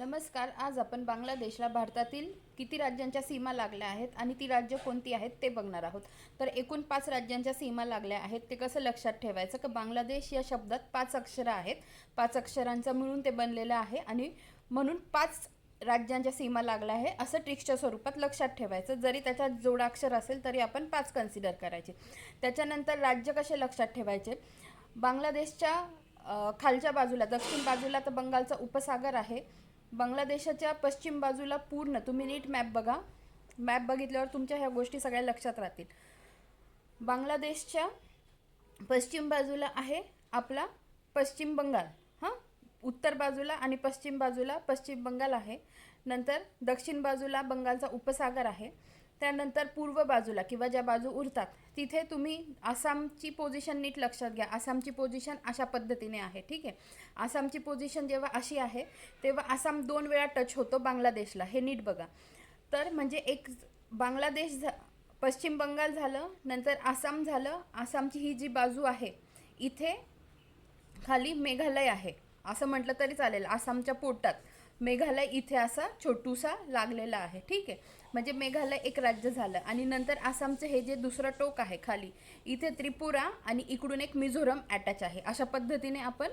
नमस्कार आज आपण बांगलादेशला भारतातील किती राज्यांच्या सीमा लागल्या आहेत आणि ती राज्य कोणती आहेत ते बघणार आहोत. तर एकूण पाच राज्यांच्या सीमा लागल्या आहेत ते कसं लक्षात ठेवायचं? की बांगलादेश या शब्दात पाच अक्षरं आहेत. पाच अक्षरांचं मिळून ते बनलेलं आहे आणि म्हणून पाच राज्यांच्या सीमा लागल्या आहे असं ट्रिक्सच्या स्वरूपात लक्षात ठेवायचं. जरी त्याच्यात जोडाक्षर असेल तरी आपण पाच कन्सिडर करायचे. त्याच्यानंतर राज्य कसे लक्षात ठेवायचे? बांगलादेशच्या खालच्या बाजूला दक्षिण बाजूला तर बंगालचा उपसागर आहे. बांगलादेशाच्या पश्चिम बाजूला पूर्ण तुम्ही नीट मॅप बघा. मॅप बघितल्यावर तुमच्या ह्या गोष्टी सगळ्या लक्षात राहतील. बांगलादेशच्या पश्चिम बाजूला आहे आपला पश्चिम बंगाल. हां? उत्तर बाजूला आणि पश्चिम बाजूला पश्चिम बंगाल आहे. नंतर दक्षिण बाजूला बंगालचा उपसागर आहे. त्यानंतर पूर्व बाजूला किंवा ज्या बाजू उरतात तिथे तुम्ही आसामची पोझिशन नीट लक्षात घ्या. आसामची पोझिशन अशा पद्धतीने आहे ठीक आहे? आसामची पोझिशन जेव्हा अशी आहे तेव्हा आसाम दोन वेळा टच होतो बांगलादेशला. हे नीट बघा. तर म्हणजे एक बांगलादेश झा पश्चिम बंगाल झालं नंतर आसाम झालं. आसामची ही जी बाजू आहे इथे खाली मेघालय आहे. असं म्हटलं तरी चालेल. आसामच्या पोटात. मेघालय इथे असा छोटूसा लागलेला आहे ठीक आहे? म्हणजे मेघालय एक राज्य झालं आणि नंतर आसामचं हे जे दुसरं टोक आहे खाली इथे त्रिपुरा आणि इकडून एक मिझोरम अटॅच आहे. अशा पद्धतीने आपण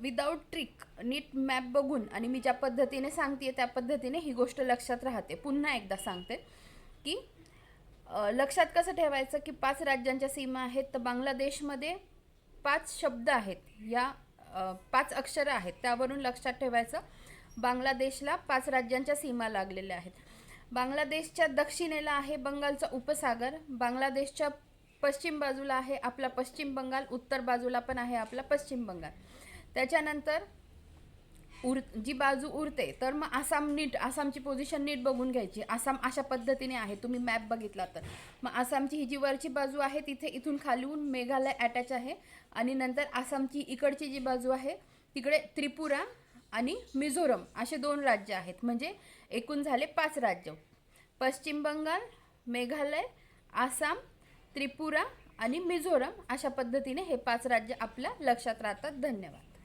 विदाऊट ट्रिक नीट मॅप बघून आणि मी ज्या पद्धतीने सांगते त्या पद्धतीने ही गोष्ट लक्षात राहते. पुन्हा एकदा सांगते की लक्षात कसं ठेवायचं की पाच राज्यांच्या सीमा आहेत तर बांगलादेशमध्ये पाच शब्द आहेत. या पाच अक्षरं आहेत. त्यावरून लक्षात ठेवायचं बांगलादेशला पाच राज्यांच्या सीमा लागलेल्या आहेत. बांगलादेशच्या दक्षिणेला आहे बंगालचा उपसागर. बांगलादेशच्या पश्चिम बाजूला आहे आपला पश्चिम बंगाल. उत्तर बाजूला पण आहे आपला पश्चिम बंगाल. त्याच्यानंतर उर जी बाजू उरते तर मग आसाम नीट आसामची पोझिशन नीट बघून घ्यायची. आसाम अशा पद्धतीने आहे. तुम्ही मॅप बघितला तर. मग आसामची ही जी वरची बाजू आहे तिथे इथून खालून मेघालय अटॅच आहे. आणि नंतर आसामची इकडची जी बाजू आहे तिकडे त्रिपुरा आणि मिझोरम असे दोन राज्य आहेत. म्हणजे एकूण झाले पाच राज्य. पश्चिम बंगाल मेघालय आसाम त्रिपुरा आणि मिझोरम अशा पद्धतीने हे पाच राज्य आपल्या लक्षात राहतात. धन्यवाद.